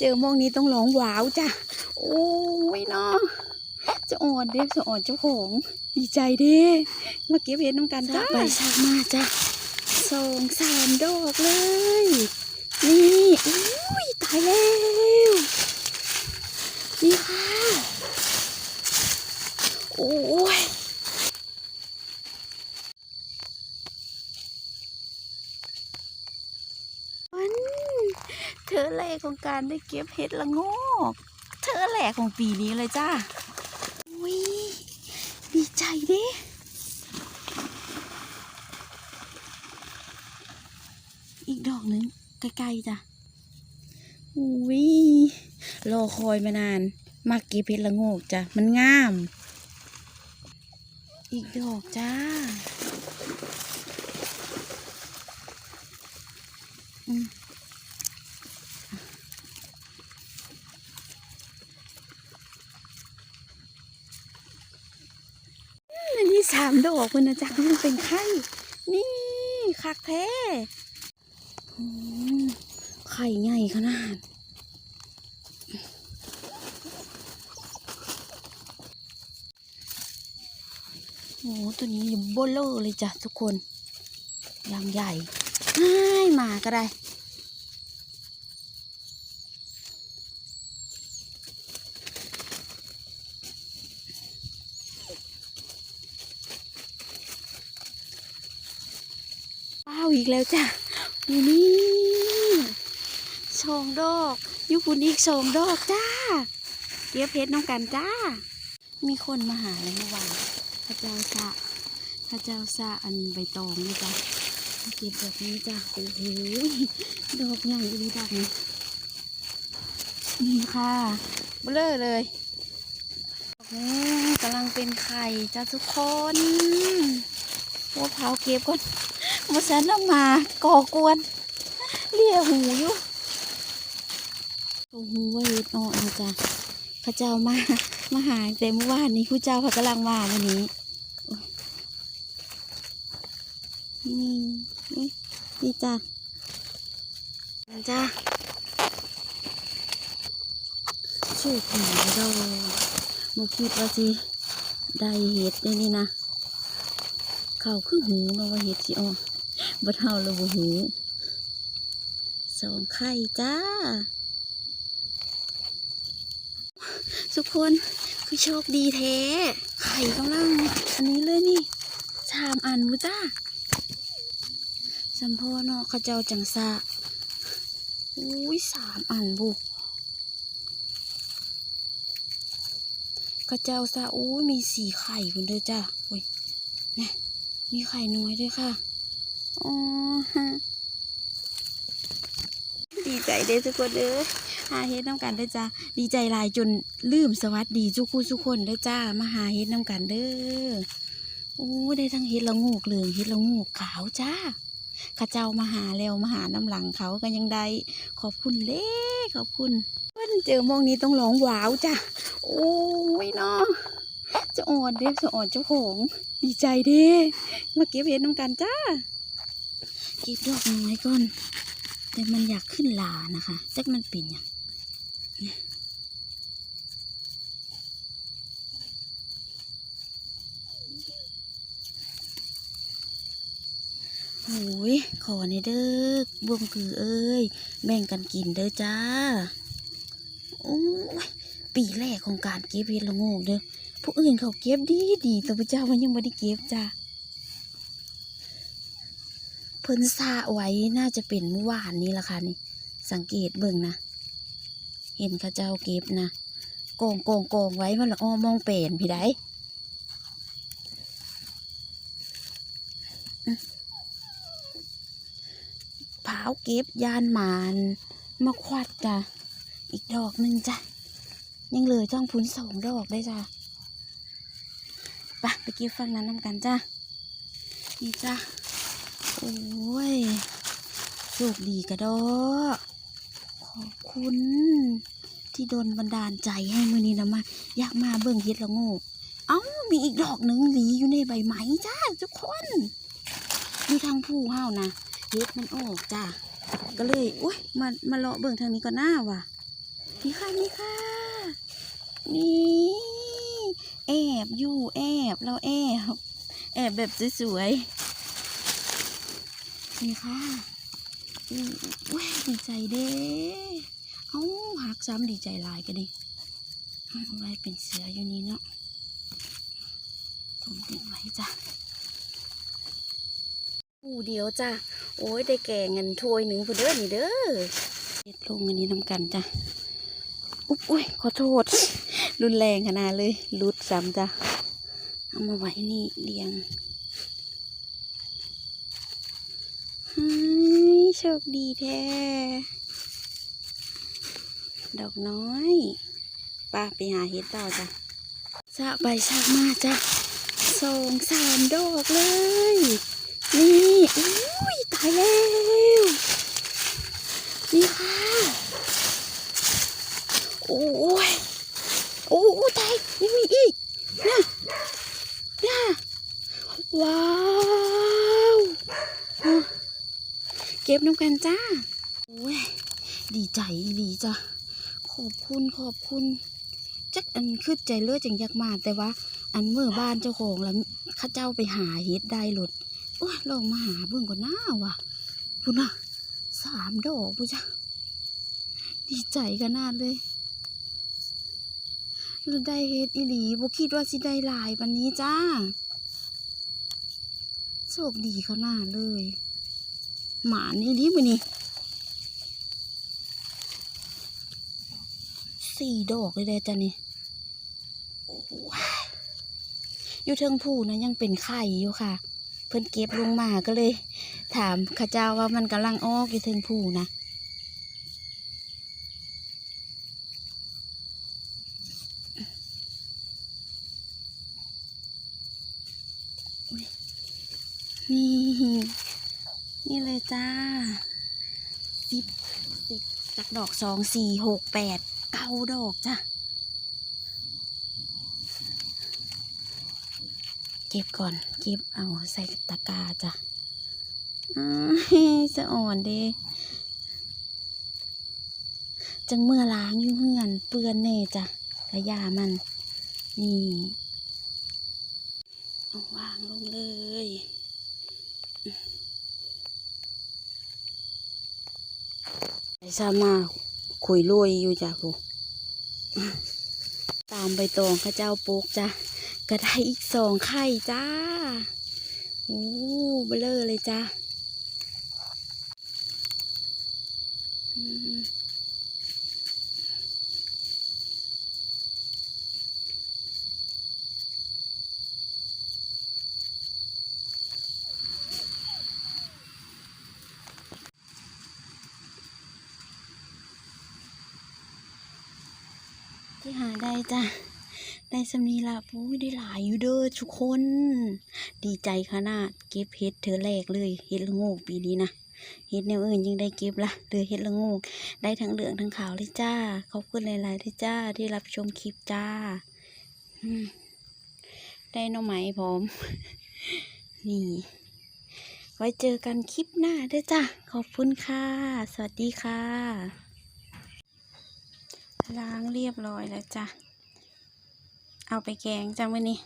เจอมองนี้ต้องร้องว้าวจ้ะ โอ้ยเนาะจะอ่อนเด็กจะอ่อนเจ้าของดีใจเด้มาเก็บเห็ดน้ำกันจ้าไปชักมาจ้ะสองสามดอกเลย นี่อุ้ยตายแล้วนี่ค่ะ โอ้ย วันเธ อแรกของการได้เก็บเห็ดละโงกเธอแรกของปีนี้เลยจ้าวิดีใจดิอีกดอกหนึ่งใกล้ๆจ้ะอุ้ยรอคอยมานานมากเก็บเห็ดละโงกจ้ะมันงาม อีกดอกจ้าอืม อันนี้ สามดอกมันนะจ๊ะมันเป็นไข่ นี่คักแท้ไข่ใหญ่ขนาดโอ้ตัวนี้ยมโบโลเลยจ้ะทุกคนยางใหญ่ง่ายมาก็ได้าอีกแล้วจ้ะอยู่นี่สองดอกยู่คุณอีกสองดอกจ้าเก็บเพชรน้องกันจ้า มีคนมาหาเลยเมื่อวานพระเจ้าสะพระเจ้าสะอันใบตองนี่จ้ะมาเก็บแบบนี้จ้ะโอ้โหดอกใหญ่ดีดอกนี้นี่ค่ะเบลอเลยกนี้กำลังเป็นไข่จ้าทุกคนว่าเผาเก็บก่อน มาสันมาก่อกวนเลียหูอยู่ตัวหูว่าเฮ็ดอ่อนจ๊ะพระเจ้ามามาหาแต่เมื่อวานนี้ผู้เจ้าพระกำลังมาวันนี้นี่นี่นี่จ้ะจ้ะชคดีเราโมคิดว่าสิได้เห็ดได้นี่นะ เขาคือหูเนาะว่าเห็ดสิอ๋อ บ่เท่าเราบ่หูสองไข่จ้า ทุกคนคือโชคดีแท้ ไข่กำลัง อันนี้เลยนี่สามอันมูจ้าสัมพอเนาะขาเจ้าจังสะอุ้ยสามอันบุเขาเจ้าซะอุ้ยมีสี่ไข่คุณเด้อจ้าโอ้ยมีไข่น้อยด้วยค่ะ อ๋อฮะดีใจเด้ทุกคนเด้อหาเฮ็ดน้ำกันเด้จ้าดีใจลายจนลืมสวัสดีทุกคู่ทุกคนเด้จ้ามาหาเฮ็ดน้ำกันเด้อโอ้ได้ทั้งเฮ็ดละงูกเหลืองเฮ็ดละงูกขาวจ้าข้าเจ้ามาหาแล้วมาหาน้ำหลังเขาก็ยังได้ขอบคุณเด้ขอบคุณเพิ่นเจอมองนี้ต้องร้องว้าวจ้าโอ้ยเนาะจะอ่อนเด็กจะอ่อนเจ้าของดีใจเด้มาเก็บเห็ดน้ำกันจ้า เก็บดอกน้อยก่อน แต่มันอยากขึ้นลานะคะจักมันเป็นอย่างโอ้ยขอในเด้อบวงคือเอ้ย แบ่งกันกินเด้อจ้า โอ้ย ปีแรกของการเก็บเห็ดละโงกเด้อ ผู้อื่นเขาเก็บดีดีแต่พระเจ้ามันยังไม่ได้เก็บจ้ะ เพิ่นซาไว้น่าจะเป็นเมื่อวานนี้ละค่ะนี่ สังเกตเบิ่งนะ เห็นข้าเจ้าเก็บนะโกองกองกงไว้มันละอ้อมองเป็นพี่ได้ผาวเก็บยานหมานมาควัดจ้ะอีกดอกหนึ่งจ้ะ ยังเหลือจ้องพุ้นสองดอกได้จ้ะไปไปเก็บฟังนั้นนำกันจ้านี่จ้า โอ้ยโชคดีกระดอขอบคุณ ที่โดนบันดาลใจให้มือนี้นะมา อยากมาเบิ่งเฮ็ดละโงูเอ้ามีอีกดอกหนึ่งหลีอยู่ในใบไม้จ้าทุกคนมีทางผู้ห้าวนะเฮ็ดมันออกจ้าก็เลยอุ้ยมามาเลาะเบิ่งทางนี้ก็น่าว่ะนี่ค่ะนี่ค่ะ นี่แอบอยู่แอบเราแอบ แอบแบบสวยๆ นี่ค่ะอู้ว้ยดีใจเด้เอาหักซ้ำดีใจลายกันดิเอาไว้เป็นเสืออยู่นี่เนาะผมติดไว้จ้ะอู้เดียวจ้ะ โอ้ยได้แก่เงินถ้วยหนึ่งพอเด้อนี่เด้อเด็ดลงอันนี้นำกันจ้ะ อุ๊บอุ้ยขอโทษ รุนแรงขนาดเลยรุดซ้ำจ้ะ เอามาไว้นี่เรียงเฮ้ย โชคดีแท้ ดอกน้อยป้าไปหาเห็ดต่อจ้ะสะไปสะมาจ้ะสองสามดอกเลย นี่อุ้ยตายแล้ว นี่ค่ะ โอ้ยโอ้ตายยังมีอีกน่ะน่ะว้าวอะ เก็บน้ำกันจ้าโอ้ยดีใจอีจ้ะขอบคุณขอบคุณจักอันคือใจเลือดจังอยากมาแต่ว่า อันเมื่อบ้านเจ้าของแล้วข้าเจ้าไปหาเฮ็ดได้หลดโอ้ยลองมาหาเบิ่งก่อนหน้าว่ะพุ่นน่ะสามดอกพุ่จ้ะดีใจขนาดเลยเราได้เฮ็ดอีหลีบ่คิดว่าสิได้หลายวันนี้จ้าโชคดีขนาดเลย หมานี่ดีมื้อนี้สี่ดอกเลยเด้อจ้ะนี่อยู่เทิงผู้นะยังเป็นไข่อยู่ค่ะ เพิ่นเก็บลงมาก็เลย ถามข้าเจ้าว่ามันกำลังออกอยู่เทิงผู้นะนี่ นี่เลยจ้าสิบสิบจากดอกสองสี่หกแปดเก้าดอกจ้ะ เก็บก่อน เก็บเอาใส่ตะกร้าจ้ะอ้ายจะอ่อนเด้จังเมื่อล้างอยู่เฮือนเปื้อนแน่จ้ะกระยามัน นี่ เอาวางลงเลย ไอ้ซามาขุยลุยอยู่จ้ะกูตามใบตองข้าเจ้าปุกจ้ะก็ได้อีกสองไข่จ้าโอ้เบลอเลยจ้า หาได้จ้ะได้สำนีละปุ้ยได้หลายอยู่เด้อทุกคน ดีใจขนาดเก็บเห็ดเธอแรกเลยเห็ดละงูปีนี้นะเห็ดแนวอื่นยังได้เก็บละเหลือเห็ดละงูได้ทั้งเหลืองทั้งขาวเลยจ้าขอบคุณหลายๆที่จ้าที่รับชมคลิปจ้าได้น้องไหมผมนี่ ไว้เจอกันคลิปหน้าเด้อจ้าขอบคุณค่ะ สวัสดีค่ะ ล้างเรียบร้อยแล้วจ้ะ เอาไปแกงจ้ามื่อนี้